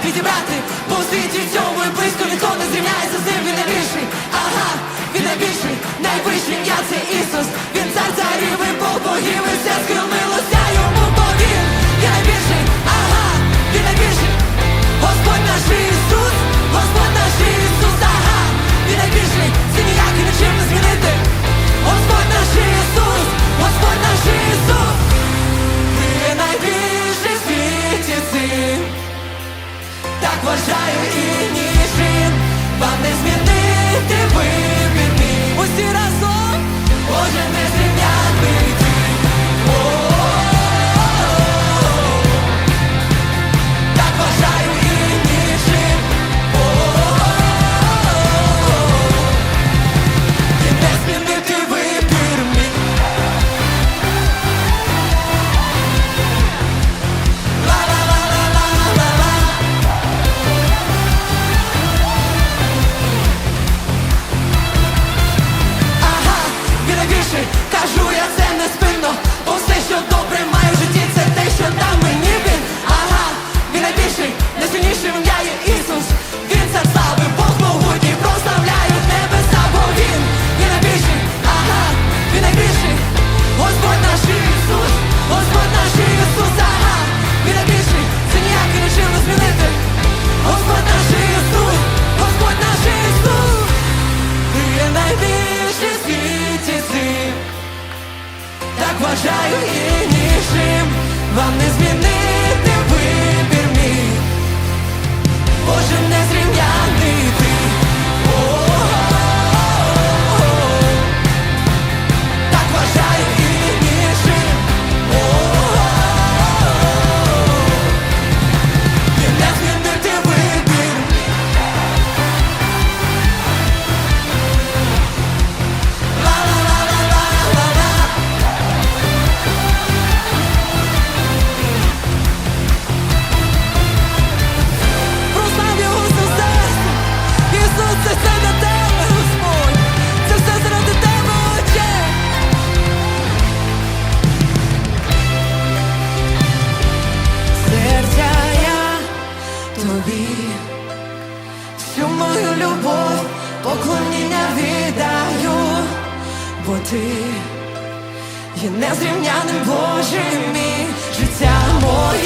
як відібрати Бо у світі цьому і близько ніхто не зрівняється з ним. Він найбільший, ага, він найбільший, найбільший поклоніння віддаю, бо ти є незрівняним Божим і життя моє.